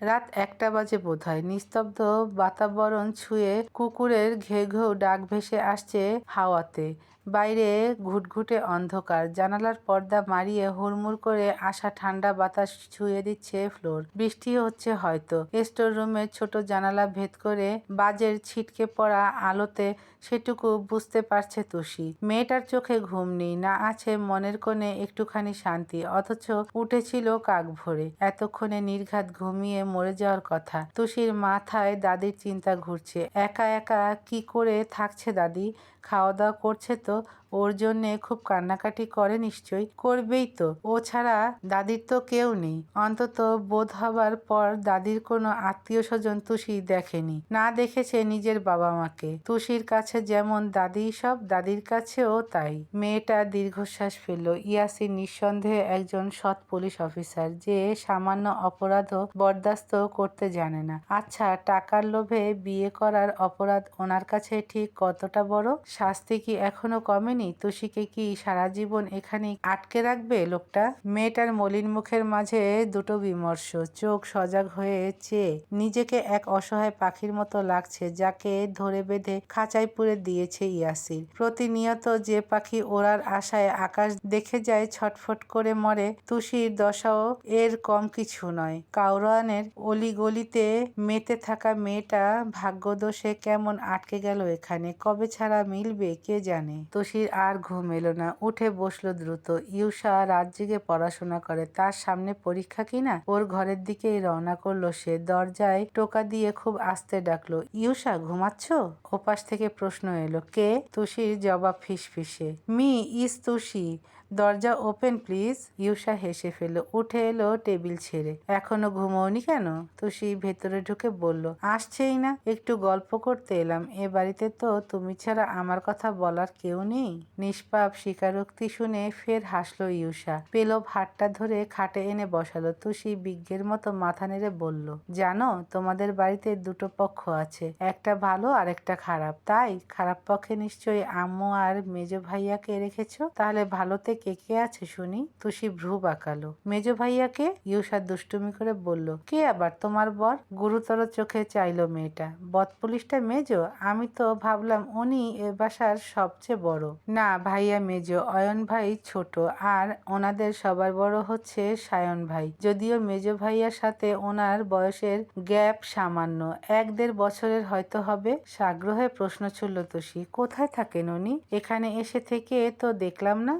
রাত একটা বাজে বোধ হয় নিস্তব্ধ বাতাবরণ ছুঁয়ে কুকুরের ঘে ঘেউ ডাক ভেসে আসছে হাওয়াতে। বাইরে ঘুটঘুটে অন্ধকার। জানালার পর্দা মারিয়ে হুড়মুড় করে আসা ঠান্ডা বাতাস ছুঁয়ে দিচ্ছে ফ্লোর। বৃষ্টি হচ্ছে হয়তো। স্টোর রুমের ছোট জানালা ভেদ করে বাজের ছিটকে পড়া আলোতে সেটুকু বুঝতে পারছে তুষি। মেয়েটার চোখে ঘুম নেই, না আছে মনের কোণে একটুখানি শান্তি, অথচ উঠেছিল কাক ভরে। এতক্ষণে নির্ঘাত ঘুমিয়ে মরে যাওয়ার কথা। তুষির মাথায় দাদির চিন্তা ঘুরছে। একা একা কি করে থাকছে দাদি? খাওয়া দাওয়া করছে তো, ওর জন্যে খুব কান্নাকাটি করে নিশ্চয়ই। করবেই তো। ও ছাড়া দাদির তো কেউ নেই। অন্তত বোধ হবার পর দাদির কোনো আত্মীয় স্বজন তুষি দেখেনি। না দেখেছে নিজের বাবা মাকে তুষির কাছে যেমন দাদি সব, দাদির কাছেও তাই। মেয়েটা দীর্ঘশ্বাস ফেলল। ইয়াসিন নিঃসন্দেহে একজন সৎ পুলিশ অফিসার যে সামান্য অপরাধও বরদাস্ত করতে জানে না। আচ্ছা টাকার লোভে বিয়ে করার অপরাধ ওনার কাছে ঠিক কতটা বড়? শাস্তি কি এখনও কমেনি? তুষিকে কি সারা জীবন এখানে আটকে রাখবে? লোকটা মেয়েটার মলিন মুখের মাঝে দুটো বিমর্ষ। চোখ সজাগ হয়ে চেয়ে নিজেকে এক অসহায় পাখির মতো লাগছে, যাকে ধরে বেঁধে খাঁচায় পুরে দিয়েছে ইয়াসির। প্রতিনিয়ত যে পাখি ওড়ার আশায় আকাশ দেখে যায়, ছটফট করে মরে, তুষির দশাও এর কম কিছু নয়। কাউরানের অলিগলিতে মেতে থাকা মেয়েটা, ভাগ্যদোষে কেমন আটকে গেল এখানে? কবে ছাড়া মিলবে, কে জানে? তোষির আর ঘুম এলো না। উঠে বসল দ্রুত। ইউষা রাত জেগে পড়াশোনা করে। তার সামনে পরীক্ষা কিনা ওর ঘরের দিকেই রওনা করল সে। দরজায় টোকা দিয়ে খুব আস্তে ডাকলো ইউষা ঘুমাচ্ছ? ওপাশ থেকে প্রশ্ন এলো, কে? তুষির জবাব ফিস ফিসে মি ইস তুষি দরজা ওপেন, প্লিজ। ইউষা হেসে ফেলল। উঠে এলো টেবিল ছেড়ে। এখনও ঘুমোনি কেন? তুষি ভেতরে ঢুকে বলল, আসছেই না। একটু গল্প করতে এলাম। এ বাড়িতে তো তুমি ছাড়া আমার কথা বলার কেউ নেই। নিষ্পাপ স্বীকারোক্তি শুনে ফের হাসলো ইউষা পেলব হাতটা ধরে খাটে এনে বসালো। তুষি বিজ্ঞের মতো মাথা নেড়ে বলল, জানো, তোমাদের বাড়িতে দুটো পক্ষ আছে। একটা ভালো আর একটা খারাপ। তাই খারাপ পক্ষে নিশ্চয়ই আম্মু আর মেজ ভাইয়াকে রেখেছো? তাহলে ভালোতে কে কে আছে শুনি? তুষি ভ্রু বাঁকালো। মেজ ভাইয়াকে ইউষা দুষ্টুমি করে বলল, কে আবার তোমার বর? গুরুতর চোখে চাইলো মেয়েটা। বদ পুলিশটা মেজ? আমি তো ভাবলাম উনি এ বাসার সবচেয়ে বড়। না ভাইয়া মেজ, অয়ন ভাই ছোট, আর ওনাদের সবার বড় হচ্ছে সায়ন ভাই। যদিও মেজ ভাইয়ার সাথে ওনার বয়সের গ্যাপ সামান্য, এক দেড় বছরের হয়তো হবে। সাগ্রহে প্রশ্ন ছুড়ল, তুষি, কোথায় থাকেন উনি? এখানে এসে থেকে তো দেখলাম না?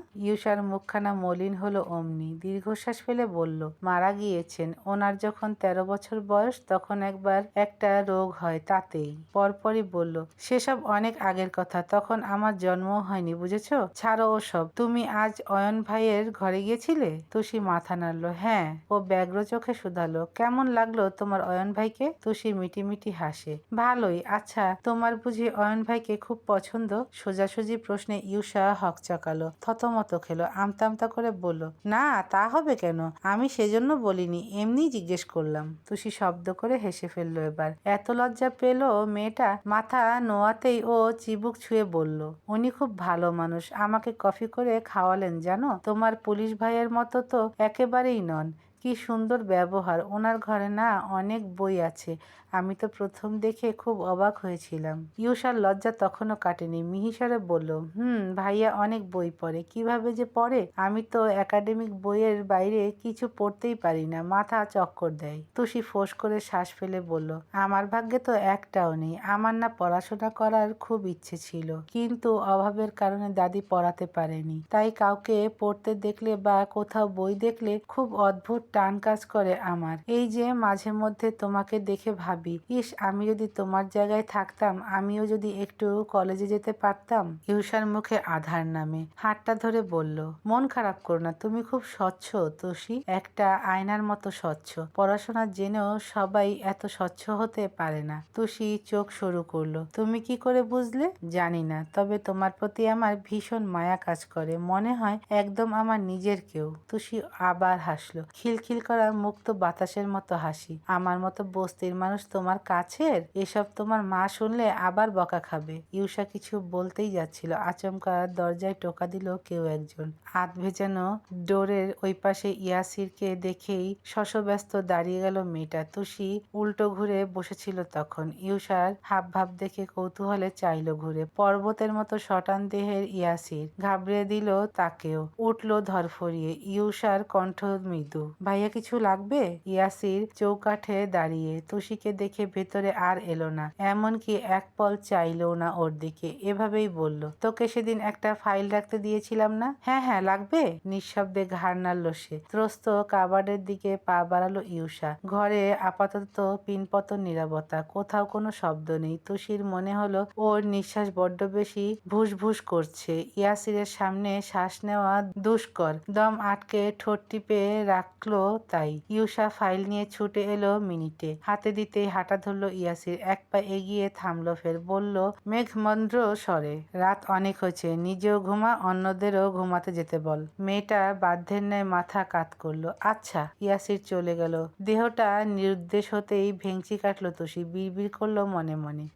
ইউষার মুখখানা মলিন হলো অমনি। দীর্ঘশ্বাস ফেলে বলল, মারা গিয়েছেন। ওনার যখন তেরো বছর বয়স, তখন একবার একটা রোগ হয় তাতেই। পরপরই বলল, সেসব অনেক আগের কথা। তখন আমার জন্ম হয়নি, বুঝেছ? ছাড়ো ও সব তুমি আজ অয়ন ভাইয়ের ঘরে গিয়েছিলে? তুষি মাথা নাড়ল হ্যাঁ। ও ব্যগ্র চোখে শুধালো, কেমন লাগল তোমার অয়ন ভাইকে? তুষি মিটি হাসে, ভালোই। আচ্ছা তোমার বুঝি অয়ন ভাইকে খুব পছন্দ? সোজাসুজি প্রশ্নে ইউষা হক চাকালো থতমত খেলো। আমতা আমতা করে বলল, না, তা হবে কেন? আমি সেজন্য বলিনি এমনি জিজ্ঞেস করলাম। তুষি শব্দ করে হেসে ফেলল এবার। এত লজ্জা পেল মেয়েটা, মাথা নোয়াতেই ও চিবুক ছুঁয়ে বলল, উনি খুব ভালো মানুষ, আমাকে কফি করে খাওয়ালেন জানো? তোমার পুলিশ ভাইয়ের মতো তো একেবারেই নন। কি সুন্দর ব্যবহার। ওনার ঘরে না অনেক বই আছে। আমি তো প্রথম দেখে খুব অবাক হয়েছিলাম। ইউষার লজ্জা তখনও কাটেনি। মিহিসরে বলল, হুম, ভাইয়া অনেক বই পড়ে। কীভাবে যে পড়ে? আমি তো একাডেমিক বইয়ের বাইরে কিছু পড়তেই পারি না। মাথা চক্কর দেয়। তুষি ফোঁস করে শ্বাস ফেলে বলল, আমার ভাগ্যে তো একটাও নেই। আমার না পড়াশোনা করার খুব ইচ্ছে ছিল। কিন্তু অভাবের কারণে দাদি পড়াতে পারেনি। তাই কাউকে পড়তে দেখলে বা কোথাও বই দেখলে খুব অদ্ভুত টান কাজ করে আমার। এই যে মাঝে মধ্যে তোমাকে দেখে ভাবি, ইস, আমি যদি তোমার জায়গায় থাকতাম, আমিও যদি একটু কলেজে যেতে পারতাম? ইউষার মুখে আধার নামে হাতটা ধরে বলল, মন খারাপ করো না, তুমি খুব স্বচ্ছ তুষি, একটা আয়নার মতো স্বচ্ছ। পড়াশোনার জেনেও সবাই এত স্বচ্ছ হতে পারে না। তুষি চোখ শুরু করল, তুমি কি করে বুঝলে? জানি না, তবে তোমার প্রতি আমার ভীষণ মায়া কাজ করে, মনে হয় একদম আমার নিজের কেউ। তুষি আবার হাসলো, খিল খিলখিল করা মুক্ত বাতাসের মতো হাসি। আমার মতো বস্তির মানুষ তোমার কাছের? এসব তোমার মা শুনলে আবার বকা খাবে। ইউষা কিছু বলতেই যাচ্ছিল। আচমকা দরজায় টোকা দিল কেউ একজন। হাত ভেজানো ডোরের ওই পাশে ইয়াসিরকে দেখেই শশব্যস্ত দাঁড়িয়ে গেল মেয়েটা। তুষি উল্টো ঘুরে বসেছিল তখন। ইউষার হাব ভাব দেখে কৌতূহলে চাইল ঘুরে। পর্বতের মতো শটান দেহের ইয়াসির। ঘাবড়ে দিল তাকেও। উঠল ধরফরিয়ে। ইউষার কণ্ঠ মৃদু। ভাইয়া কিছু লাগবে? ইয়াসির চৌকাঠে দাঁড়িয়ে তুষিকে দেখে ভেতরে আর এলো না। এমনকি এক পল চাইলেও না ওর দিকে। এভাবেই বলল, তোকে সেদিন একটা ফাইল রাখতে দিয়েছিলাম না? হ্যাঁ হ্যাঁ লাগবে। নিঃশব্দে ঘাড় নাড়ল সে। ত্রস্ত কাবার্ডের দিকে পা বাড়ালো ইউষা ঘরে আপাতত পিনপতন নিরাপত্তা কোথাও কোনো শব্দ নেই। তুষির মনে হলো ওর নিঃশ্বাস বড্ড বেশি ভুস ভুস করছে। ইয়াসিরের সামনে শ্বাস নেওয়া দুষ্কর। দম আটকে ঠোঁট টিপে রাখল তাই ইউষা ফাইল নিয়ে ছুটে এলো মিনিটে। হাতে দিতে হাঁটা ধরলো ইয়াসির, এক পা এগিয়ে থামলো ফের, বলল মেঘমন্দ্র স্বরে, রাত অনেক হয়েছে, নিজেও ঘুমা, অন্যদেরও ঘুমাতে যেতে বল। মেয়েটা বাধ্যের ন্যায় মাথা কাত করল আচ্ছা। ইয়াসির চলে গেল। দেহটা নিরুদ্দেশ হতেই ভেঙচি কাটলো তুষি, বিড়বিড় করল মনে মনে।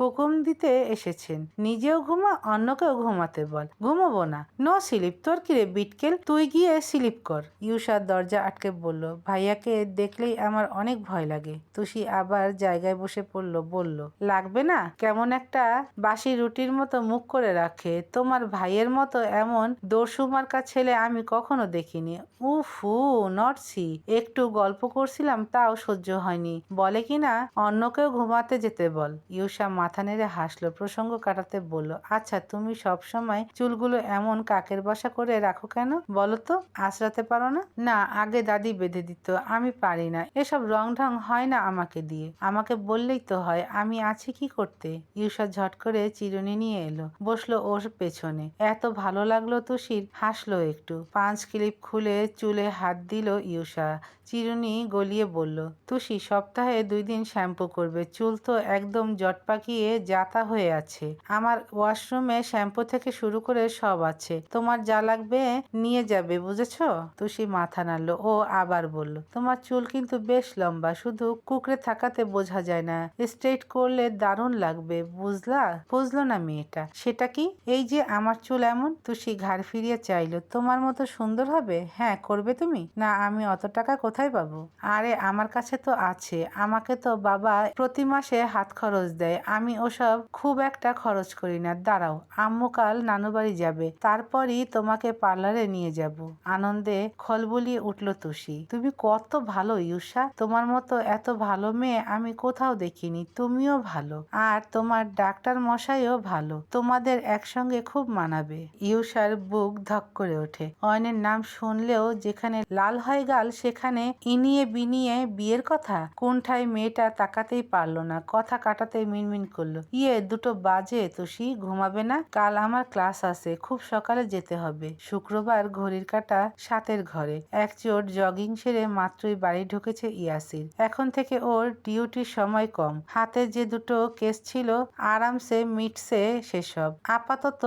হুকুম দিতে এসেছেন। নিজেও ঘুমা, অন্যকেও ঘুমাতে বল। ঘুমাবো না। নো স্লিপ, তোর কিরে বিটকেল? তুই গিয়ে স্লিপ কর। ইউষা দরজা আটকে বলল, ভাইয়াকে দেখলেই আমার অনেক ভয় লাগে। তুষি আবার জায়গায় বসে পড়ল, বলল, লাগবে না? কেমন একটা বাসি রুটির মতো মুখ করে রাখে। তোমার ভাইয়ের মতো এমন দর্শুমার্কা ছেলে আমি কখনো দেখিনি। উফু নটসি একটু গল্প করছিলাম, তাও সহ্য হয়নি। বলে কিনা অন্যকেও ঘুমাতে যেতে বল। ইউষা মাথা নেড়ে হাসলো, প্রসঙ্গ কাটাতে বলল আচ্ছা তুমি সব সময় চুলগুলো এমন কাকের বাসা করে রাখো কেন? বলো তো, আঁচড়াতে পারো না? না, আগে দাদি বেঁধে দিত, আমি পারি না। এসব রং ঢং হয় না আমাকে দিয়ে। আমাকে বললেই তো হয়, আমি আছি কি করতে? ইউষা ঝট করে চিরুনি নিয়ে এলো। বসল ওর পেছনে। এত ভালো লাগল তুষির হাসলো একটু। পাঁচ ক্লিপ খুলে চুলে হাত দিল ইউষা চিরুনি গলিয়ে বলল, তুষি, সপ্তাহে দুই দিন শ্যাম্পু করবে। চুল তো একদম জট পাকিয়ে জাতা হয়ে আছে। আমার ওয়াশরুমে শ্যাম্পু থেকে শুরু করে সব আছে। তোমার যা লাগবে নিয়ে যাবে, বুঝেছ? তুষি মাথা নাড়লো। ও আবার বলল, তোমার চুল কিন্তু বেশ লম্বা, শুধু কুকড়ে থাকাতে বোঝা যায় না। স্ট্রেট করলে দারুণ লাগবে, বুঝলা? বুঝলো না মেয়েটা। সেটা কি? এই যে আমার চুল এমন, তুষি ঘাড় ফিরিয়ে চাইলো, তোমার মতো সুন্দর হবে? হ্যাঁ করবে তুমি? না, আমি অত টাকা কোথায় পাবো? আরে, আমার কাছে তো আছে। আমাকে তো বাবা প্রতি মাসে হাত খরচ দেয়। আমি ওসব খুব একটা খরচ করি না। দাঁড়াও, আম্মু কাল নানু বাড়ি যাবে। তারপরই তোমাকে পার্লারে নিয়ে যাব। আনন্দে খলবলিয়ে উঠল তুষি। তুমি কত ভালো ইউষা তোমার মতো এত ভালো মেয়ে আমি কোথাও দেখিনি। তুমিও ভালো। আর তোমার ডাক্তার মশাইও ভালো। তোমাদের একসঙ্গে খুব মানাবে। ইউষার বুক ধক করে ওঠে। অয়নের নাম শুনলেও যেখানে লাল হয় গাল, সেখানে ইনিয়ে বিনিয়ে বিয়ের কথা। কোনঠায় মেয়েটা তাকাতেই পারল না। কথা কাটাতে মিনমিন করল। ইয়ে দুটো বাজে তুষি, ঘুমাবে না? কাল আমার ক্লাস আছে। খুব সকালে যেতে হবে। শুক্রবার ঘড়ির কাটা সাতের ঘরে। এক চোট জগিং সেরে মাত্রই বাড়ি ঢুকেছে ইয়াসির। এখন থেকে ওর ডিউটির সময় কম। হাতে যে দুটো কেস ছিল, আরামসে মিটছে সেসব। আপাতত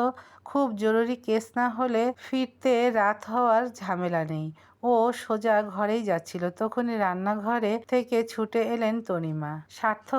খুব জরুরি কেস না হলে ফিরতে রাত হওয়ার ঝামেলা নেই। ও সোজা ঘরেই যাচ্ছিল, তখনই রান্নাঘরে থেকে ছুটে এলেন তনিমা। স্বার্থ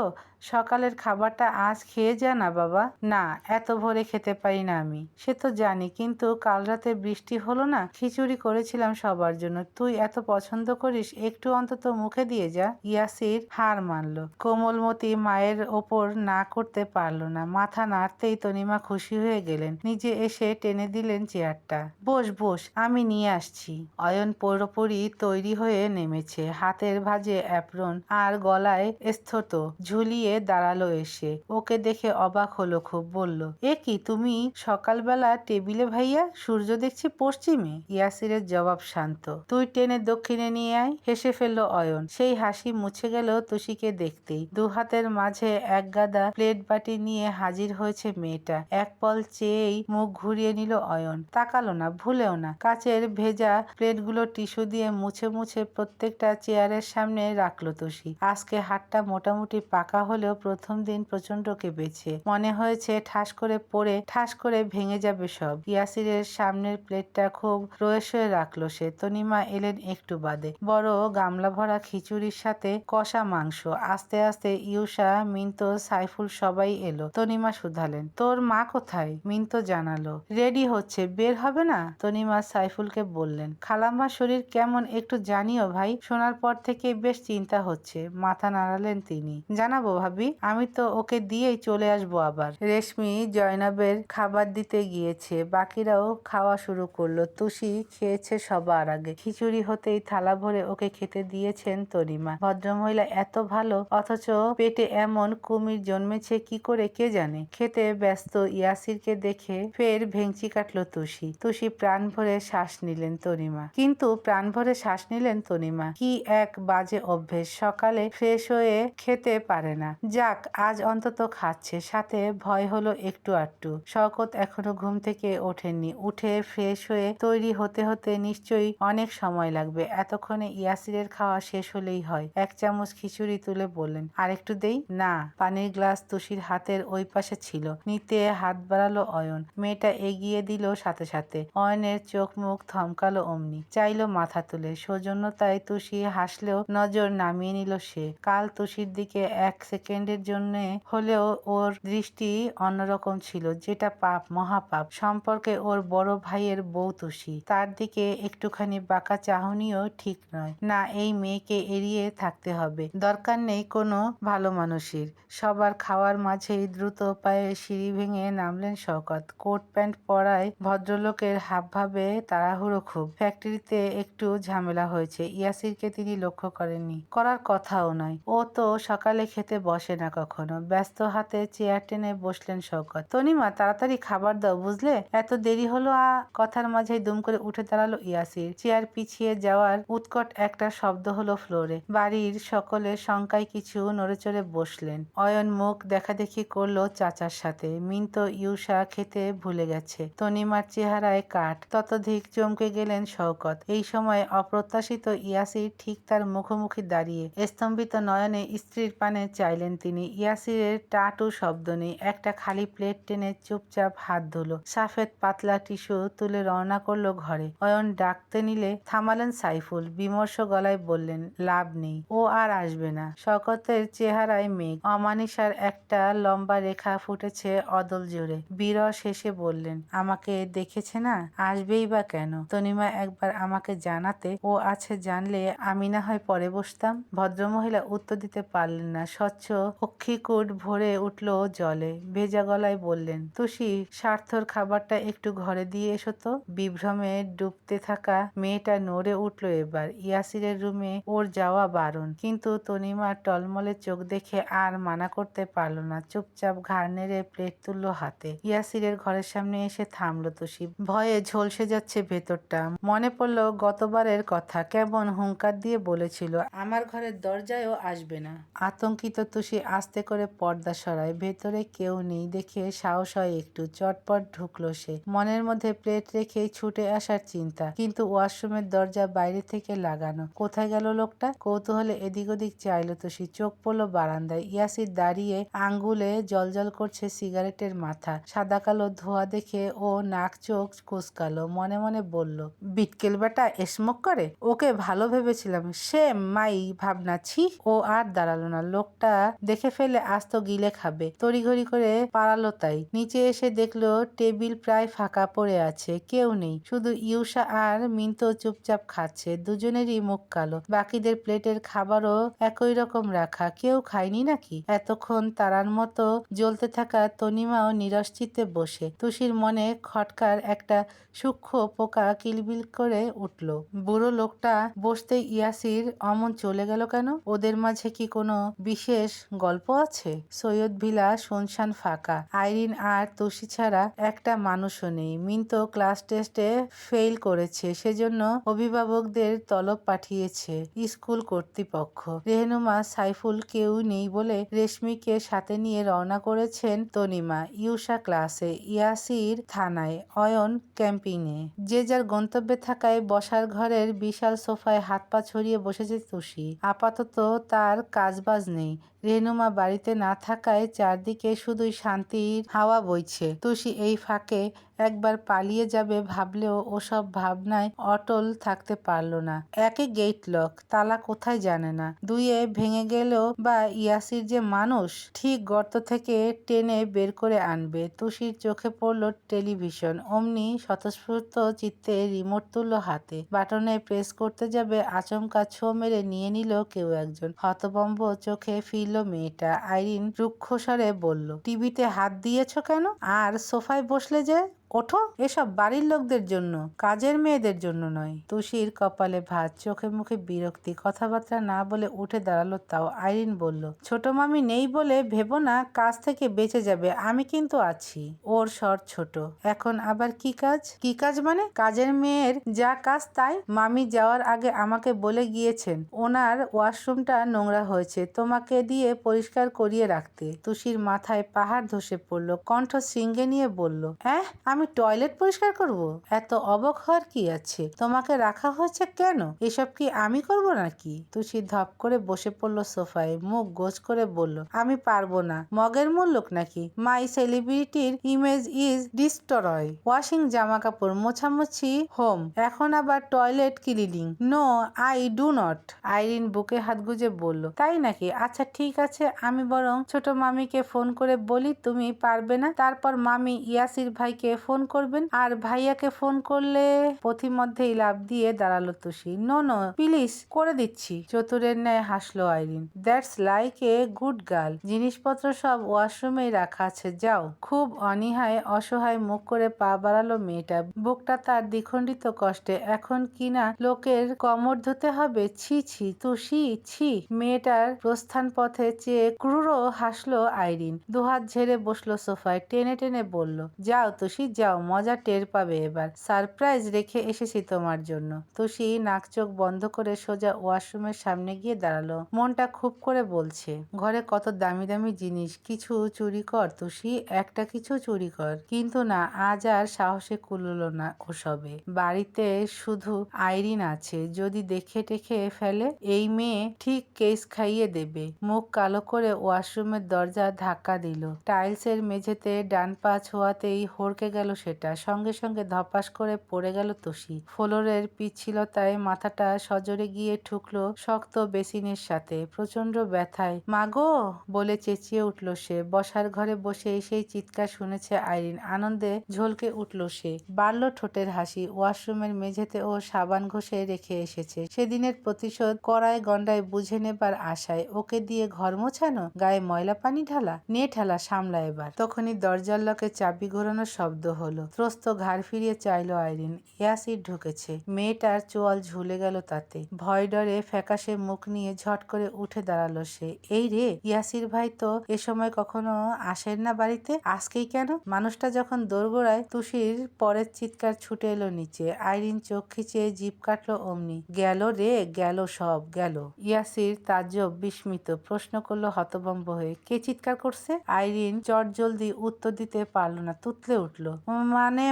সকালের খাবারটা আজ খেয়ে যা না বাবা। না, এত ভোরে খেতে পারি না আমি। সে তো জানি, কিন্তু কাল রাতে বৃষ্টি হলো না, খিচুড়ি করেছিলাম সবার জন্য। তুই এত পছন্দ করিস, একটু অন্তত মুখে দিয়ে যা। ইয়াসির হার মানলো। কোমলমতি মায়ের ওপর না করতে পারল না। মাথা নাড়তেই তনিমা খুশি হয়ে গেলেন। নিজে এসে টেনে দিলেন চেয়ারটা। বস বস, আমি নিয়ে আসছি। অয়ন পুরোপুরি তৈরি হয়ে নেমেছে। হাতের ভাজে অ্যাপ্রন আর গলায় স্থত ঝুলিয়ে দাঁড়াল এসে। ওকে দেখে অবাক হলো খুব, বলল, এ কি, তুমি সকালবেলা টেবিলে ভাইয়া সূর্য দেখছি পশ্চিমে? ইয়াসিরের জবাব শান্ত, তুই টেনে দক্ষিণে নিয়ে আয়, হেসে ফেলল অয়ন। সেই হাসি মুছে গেল তুষিকে দেখতেই। দু হাতের মাঝে এক গাদা প্লেট বাটি নিয়ে হাজির হয়েছে মেয়েটা। এক পল চেয়েই মুখ ঘুরিয়ে নিল অয়ন। তাকালো না, ভুলেও না। কাচের ভেজা প্লেটগুলো টিস্যু দিয়ে মুছে মুছে প্রত্যেকটা চেয়ারের সামনে রাখল তুষি। আজকে হাতটা মোটামুটি পাকা হলে হলেও প্রথম দিন প্রচণ্ড কেঁপেছে মনে হয়েছে ঠাস করে পড়ে, ঠাস করে ভেঙে যাবে সব। ইয়াসিরের সামনের প্লেটটা খুব রয়েসয়ে রাখল সে। তনিমা এলেন একটু বাদে। বড় গামলা ভরা খিচুড়ির সাথে কষা মাংস। আস্তে আস্তে ইউসা, মিন্তো, সাইফুল সবাই এলো। তনিমা শুধালেন। তোর মা কোথায়? মিন্তো জানালো। রেডি হচ্ছে, বের হবে না? তনিমা সাইফুলকে বললেন। খালাম্মার শরীর কেমন একটু জানিও ভাই। শোনার পর থেকে বেশ চিন্তা হচ্ছে। মাথা নাড়ালেন তিনি। জানাব ভাবি, আমি তো ওকে দিয়েই চলে আসব আবার। রেশমি জয়নাবের খাবার দিতে গিয়েছে, বাকিরাও খাওয়া শুরু করল। তুষি খেয়েছে সবার আগে। খিচুড়ি হতেই থালা ভরে ওকে খেতে দিয়েছেন তরিমা। ভদ্রমহিলা এত ভালো, অথচ পেটে এমন কুমির জন্মেছে কি করে কে জানে? খেতে ব্যস্ত ইয়াসিরকে দেখে ফের ভেংচি কাটলো তুষি। তুষি প্রাণ ভরে শ্বাস নিলেন তনিমা কিন্তু প্রাণ ভরে শ্বাস নিলেন তনিমা কি এক বাজে অভ্যেস, সকালে ফ্রেশ হয়ে খেতে পারে না। যাক, আজ অন্তত খাচ্ছে। সাথে ভয় হলো একটু আটটু শকত এখনও ঘুম থেকে ওঠেননি। উঠে ফ্রেশ হয়ে তৈরি হতে হতে নিশ্চয়ই অনেক সময় লাগবে। এতক্ষণে ইয়াসিরের খাওয়া শেষ হলেই হয়। এক চামচ খিচুড়ি তুলে বললেন আর একটু দেই? না, পানির গ্লাস তুষির হাতের ওই পাশে ছিল। নিতে হাত বাড়ালো অয়ন। মেয়েটা এগিয়ে দিল সাথে সাথে। অয়নের চোখ মুখ থমকালো অমনি। চাইলো মাথা তুলে। সৌজন্যতায় তুষি হাসলেও নজর নামিয়ে নিল সে। কাল তুষির দিকে এক সেকেন্ডের জন্য হলেও ওর দৃষ্টি অন্যরকম ছিল। যেটা পাপ, মহাপাপ। সম্পর্কে ওর বড় ভাইয়ের বউ তুষি তার দিকে একটুখানি বাঁকা চাহনিও ঠিক নয়। না, এই মেয়েকে এড়িয়ে থাকতে হবে। দরকার নেই কোনো ভালো মানুষের। সবার খাওয়ার মাঝেই দ্রুত পায়ে সিঁড়ি ভেঙে নামলেন শওকত। কোট প্যান্ট পরায় ভদ্রলোকের হাবভাবে তাড়াহুড়ো খুব। ফ্যাক্টরিতে একটু ঝামেলা হয়েছে। ইয়াসিরকে তিনি লক্ষ্য করেননি। করার কথাও নয়। ও তো সকালে খেতে বসে। না কখনো। ব্যস্ত হাতে চেয়ার টেনে বসলেন শওকত। তনিমা, তাড়াতাড়ি খাবার দাও, বুঝলে? এত দেরি হলো আ, কথার মাঝে দুম করে উঠে দাঁড়াল ইয়াসির। চেয়ার পিছিয়ে যাওয়ার উৎকট একটা শব্দ হলো ফ্লোরে বাড়ির সকলে শঙ্কায় কিছু নড়েচড়ে বসলেন। অয়ন মুখ দেখাদেখি করল চাচার সাথে। মিন্ত ইউসা খেতে ভুলে গেছে। তনিমার চেহারায় কাঠ। ততধিক চমকে গেলেন শওকত। এই সময় অপ্রত্যাশিত ইয়াসির ঠিক তার মুখোমুখি দাঁড়িয়ে স্তম্ভিত নয়নে স্ত্রীর পানে চাইলেন তিনি। ইয়াসিরের টাটু শব্দ নেই একটা খালি প্লেট টেনে চুপচাপ হাত ধুলো। সাফেদ পাতলা টিস্যু তুলে রওনা করল ঘরে। অয়ন ডাকতে নিলে থামালেন সাইফুল, বিমর্ষ গলায় বললেন, লাভ নেই, ও আর আসবে না। শকতের চেহারায় মেঘ, অমানিসার একটা লম্বা রেখা ফুটেছে অদল জুড়ে। বিরস হেসে বললেন, আমাকে দেখেছে না? আসবেই বা কেন? তনিমা একবার আমাকে জানাতে, ও আছে জানলে আমি না হয় পরে বসতাম? ভদ্রমহিলা উত্তর দিতে পারলেন না, স্বচ্ছ অক্ষিকুট ভরে উঠল জলে। ভেজা গলায় বললেন, তুষি, স্বার্থর খাবারটা একটু ঘরে দিয়ে এসো তো। বিভ্রমে ডুবতে থাকা মেয়েটা নড়ে উঠল এবার। ইয়াসিরের রুমে ওর যাওয়া বারণ। কিন্তু তনিমার টলমলে চোখ দেখে আর মানা করতে পারল না। চুপচাপ ঘাড় নেড়ে প্লেট তুললো হাতে। ইয়াসিরের ঘরের সামনে এসে থামলো তুষি। ভয়ে ঝলসে যাচ্ছে ভেতরটা। মনে পড়ল গতবারের কথা। কেমন হুঙ্কার দিয়ে বলেছিল, আমার ঘরের দরজায়ও আসবে না। আতঙ্কিত তুষি আস্তে করে পর্দা সরায়। ভেতরে কেউ নেই দেখে সাহস হয় একটু। চটপট ঢুকলো সে। মনের মধ্যে প্লেট রেখে ছুটে আসার চিন্তা। কিন্তু ওয়াশরুমের দরজা বাইরে থেকে লাগানো। কোথায় গেল লোকটা? কৌতূহলে এদিক ওদিক চাইলো সে। চোখ পড়ল বারান্দায়। ইয়াসির দাঁড়িয়ে আঙ্গুলে জলজল করছে সিগারেটের মাথা। সাদা কালো ধোয়া দেখে ও নাক চোখ কুচকালো মনে মনে বলল, বিটকেল বেটা স্মোক করে? ওকে ভালো ভেবেছিলাম। সে মাই ভাবনা, ছি! ও আর দাঁড়াল না। লোকটা দেখে ফেলে আস্ত গিলে খাবে। তড়িঘড়ি করে পালালো তাই। নিচে এসে দেখল টেবিল প্রায় ফাঁকা পড়ে আছে, কেউ নেই। শুধু ইউসা আর মিন্তো চুপচাপ খাচ্ছে, দুজনেরই মুখ কালো। বাকিদের প্লেটের খাবারও একই রকম রাখা। কেউ খায়নি নাকি? এতক্ষণ তারার মতো জ্বলতে থাকা তনিমাও নিরশ্চিতে বসে। তুষির মনে খটকার একটা সূক্ষ্ম পোকা কিলবিল করে উঠল। বুড়ো লোকটা বসতে ইয়াসির অমন চলে গেল কেন? ওদের মাঝে কি কোনো বিশেষ গল্প আছে? সৈয়দ ভিলা শুনশান ফাঁকা। আইরিন আর তুষি ছাড়া একটা মানুষও নেই। মিন্তো ক্লাস টেস্টে ফেল করেছে, সেজন্য অভিভাবকদের তলব পাঠিয়েছে স্কুল কর্তৃপক্ষ। রেহনুমা, সাইফুল কেউ নেই বলে রেশমিকে সাথে নিয়ে রওনা করেছেন তনিমা, ইউসা ক্লাসে, ইয়াসির থানায়, অয়ন ক্যাম্পিংয়ে। যে যার গন্তব্যে থাকায় বসার ঘরের বিশাল সোফায় হাত পা ছড়িয়ে বসেছে তুষি আপাতত তার কাজবাজ নেই। রেনুমা বাড়িতে না থাকায় চারদিকে শুধুই শান্তির হাওয়া বইছে। তুষি এই ফাঁকে একবার পালিয়ে যাবে ভাবলেও ওসব ভাবনায় অটল থাকতে পারল না। একে গেট লক তালা কোথায় জানে না। দুইয়ে ভেঙে গেলেও বা ইয়াসির যে মানুষ, ঠিক গর্ত থেকে টেনে বের করে আনবে। তুষির চোখে পড়ল টেলিভিশন, অমনি স্বতঃস্ফূর্ত চিত্তে রিমোট তুলল হাতে। বাটনে প্রেস করতে যাবে, আচমকা ছো মেরে নিয়ে নিল কেউ একজন। হতবম্ব চোখে ফিরল মেয়েটা। আইরিন রুক্ষস্বরে বলল, টিভিতে হাত দিয়েছ কেন? আর সোফায় বসলে যে ওঠো, এসব বাড়ির লোকদের জন্য, কাজের মেয়েদের জন্য নয়। তুষির কপালে ভাত, চোখে মুখে বিরক্তি, কথাবার্তা না বলে উঠে দাঁড়াল তাও আইরিন বলল, ছোট মামি নেই বলে ভেবো না, কাজ থেকে বেঁচে যাবে, আমি কিন্তু আছি। ওর স্বর ছোট, এখন আবার কি কাজ? কি কাজ মানে? কাজের মেয়ের যা কাজ তাই, মামি যাওয়ার আগে আমাকে বলে গিয়েছেন, ওনার ওয়াশরুমটা নোংরা হয়েছে, তোমাকে দিয়ে পরিষ্কার করিয়ে রাখতে। তুষির মাথায় পাহাড় ধসে পড়ল, কণ্ঠ শৃঙ্গে নিয়ে বলল হ্যাঁ আমি টয়লেট পরিষ্কার করব? এত অবক হওয়ার কি আছে? তোমাকে রাখা হয়েছে কেন? এসব কি আমি করব নাকি? তুষি ধপ করে বসে পড়ল সোফায়, মুখ গোছ করে বলল, আমি পারব না। মগের মূল্যক নাকি? মাই সেলিব্রিটির ইমেজ ইজ ডিস্টরয় ওয়াশিং জামা কাপড় মোছামুছি হোম এখন আবার toilet cleaning no I do not iron বুকে হাত গুজে বলল, তাই নাকি? আচ্ছা ঠিক আছে। আমি বরং ছোট মামিকে ফোন করে বলি, তুমি পারবে না। তারপর মামি ইয়াসির ভাইকে ফোন করবেন। আর ভাইয়াকে ফোন করলে পথিমধ্যেই লাভ দিয়ে দাঁড়াল তুষি। নো নো, প্লিজ করে দিচ্ছি। চতুরের ন্যায় হাসলো Irene. That's like a good girl. জিনিসপত্র সব ওয়াশরুমেই রাখা আছে, যাও। খুব অনীহায়, অসহায় মুখ করে পা বাড়ালো মেয়েটা। বুকটা তার দ্বিখণ্ডিত কষ্টে। এখন কিনা লোকের কমর ধুতে হবে? ছি ছি, তুষি, ছি। মেয়েটার প্রস্থান পথে চেয়ে ক্রুর হাসলো আইরিন। দুহাত ঝেড়ে বসল সোফায়। টেনে টেনে বলল, যাও তুষি যাও, মজা টের পাবে এবার। সারপ্রাইজ রেখে এসেছি তোমার জন্য। তুষি নাক চোখ বন্ধ করে সোজা ওয়াশরুমের সামনে গিয়ে দাঁড়াল। মনটা খুব করে বলছে, ঘরে কত দামি দামি জিনিস, কিছু চুরি কর তুষি, একটা কিছু চুরি কর। কিন্তু না, আজ আর সাহসে কুললো না ওসবে। বাড়িতে শুধু আইরিন আছে, যদি দেখে টেখে ফেলে, এই মেয়ে ঠিক কেস খাইয়ে দেবে। মুখ কালো করে ওয়াশরুমের দরজা ধাক্কা দিল। টাইলসের মেঝেতে ডান পা ছোঁয়াতেই হড়কে গেল সেটা। সঙ্গে সঙ্গে ধপাস করে পড়ে গেল তুষি। ফ্লোরের পিচ্ছিলতায় মাথাটা সজরে গিয়ে ঠুকলো শক্ত বেসিনের সাথে। প্রচণ্ড ব্যথায়। মাগো বলে চেঁচিয়ে উঠল সে। বসার ঘরে বসে সেই চিৎকার শুনেছে আইরিন। আনন্দে ঝলকে উঠল সে। বাড়ল ঠোঁটের হাসি। ওয়াশরুমের মেঝেতে ও সাবান ঘষে রেখে এসেছে। সেদিনের প্রতিশোধ কড়ায় গন্ডায় বুঝে নেবার আশায় ওকে দিয়ে ঘর মোছানো, গায়ে ময়লা পানি ঢালা নে ঠেলা সামলা এবার। তখনই দরজার লকে চাবি ঘোরানোর শব্দ হলো। ত্রস্ত ঘাড় ফিরিয়ে চাইলো আইরিন। ইয়াসির ঢুকেছে। মেয়েটার চোয়াল ঝুলে গেল তাতে। ভয় ডরে ফ্যাকাশে মুখ নিয়ে ঝট করে উঠে দাঁড়াল সে। এই রে, ইয়াসির ভাই তো এ সময় কখনো আসেন না বাড়িতে? আজকেই কেন? মানুষটা যখন দোরগোড়ায় তুষির পরের চিৎকার ছুটে এলো নিচে। আইরিন চোখ খিচে জিপ কাটলো অমনি। গেল রে, গেল সব, গেল। ইয়াসির তাজ্জব বিস্মিত প্রশ্ন করল হতভম্ব হয়ে, কে চিৎকার করছে? আইরিন চট জলদি উত্তর দিতে পারল না, তুতলে উঠল। মানে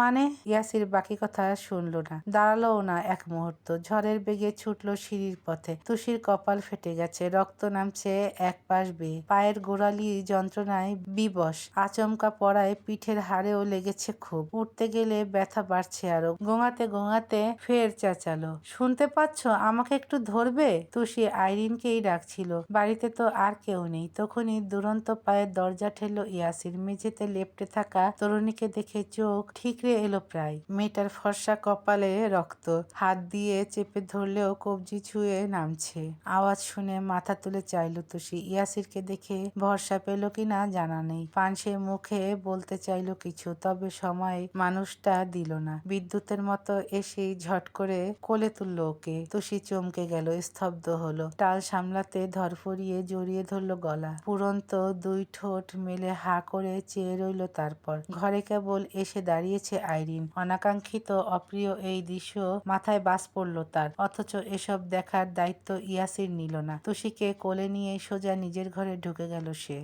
মানে? ইয়াসির বাকি কথা শুনলো না। দাঁড়াল না এক মুহূর্ত। ঝড়ের বেগে ছুটলো সিঁড়ির পথে। তুষির কপাল ফেটে গেছে। রক্ত নামছে এক পাশ বেয়ে। পায়ের গোড়ালি যন্ত্রণায় বিবশ। আচমকা পড়ায় পিঠের হাড়েও লেগেছে খুব উঠতে গেলে ব্যথা বাড়ছে আরও। গোঙাতে গোঙাতে ফের চেঁচালো। শুনতে পাচ্ছ? আমাকে একটু ধরবে? তুষি আইরিনকেই ডাকছিল। বাড়িতে তো আর কেউ নেই। তখনই দুরন্ত পায়ের দরজা ঠেললো ইয়াসির। মেঝেতে লেপটে থাকা তরুণীকে দেখে চোখ ঠিকরে এলো প্রায়। মেয়েটার ফর্সা কপালে রক্ত। হাত দিয়ে চেপে ধরলেও কবজি ছুঁয়ে নামছে। আওয়াজ শুনে মাথা তুলে চাইলো তুষি। ইয়াসিরকে দেখে ভরসা পেল কিনা জানা নেই। পানসে মুখে বলতে চাইলো কিছু, তবে সময় মানুষটা দিল না। বিদ্যুতের মতো এসেই ঝট করে কোলে তুললো ওকে। তুষি চমকে গেল, স্তব্ধ হলো। টাল সামলাতে ধরফরিয়ে জড়িয়ে ধরলো গলা। পুরন্ত দুই ঠোঁট মেলে হা করে চেয়ে রইল তারপর। ঘরে কেবল এসে দাঁড়িয়েছে আইরিন। অনাকাঙ্ক্ষিত অপ্রিয় এই দৃশ্য মাথায় বাস পড়ল তার, অথচ এসব দেখার দায়িত্ব ইয়াসির নিল না। তুষিকে কোলে নিয়ে সোজা নিজের ঘরে ঢুকে গেল সে।